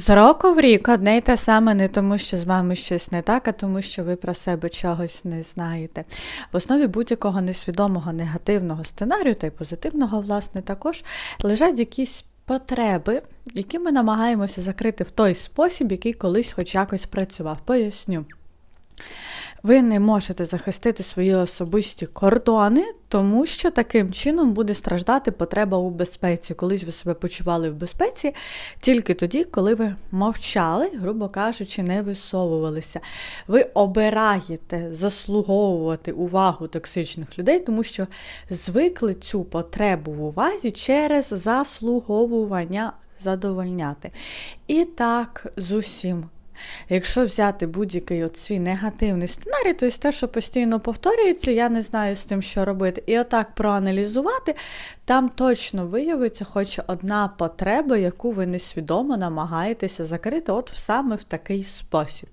З року в рік одне й те саме не тому, що з вами щось не так, а тому, що ви про себе чогось не знаєте. В основі будь-якого несвідомого негативного сценарію, та й позитивного, власне, також лежать якісь потреби, які ми намагаємося закрити в той спосіб, який колись хоч якось працював. Поясню. Ви не можете захистити свої особисті кордони, тому що таким чином буде страждати потреба у безпеці. Колись ви себе почували в безпеці тільки тоді, коли ви мовчали, грубо кажучи, не висовувалися. Ви обираєте заслуговувати увагу токсичних людей, тому що звикли цю потребу в увазі через заслуговування задовольняти. І так з усім. Якщо взяти будь-який от свій негативний сценарій, то те, що постійно повторюється, я не знаю з тим, що робити. І отак проаналізувати, там точно виявиться хоч одна потреба, яку ви несвідомо намагаєтеся закрити, от саме в такий спосіб.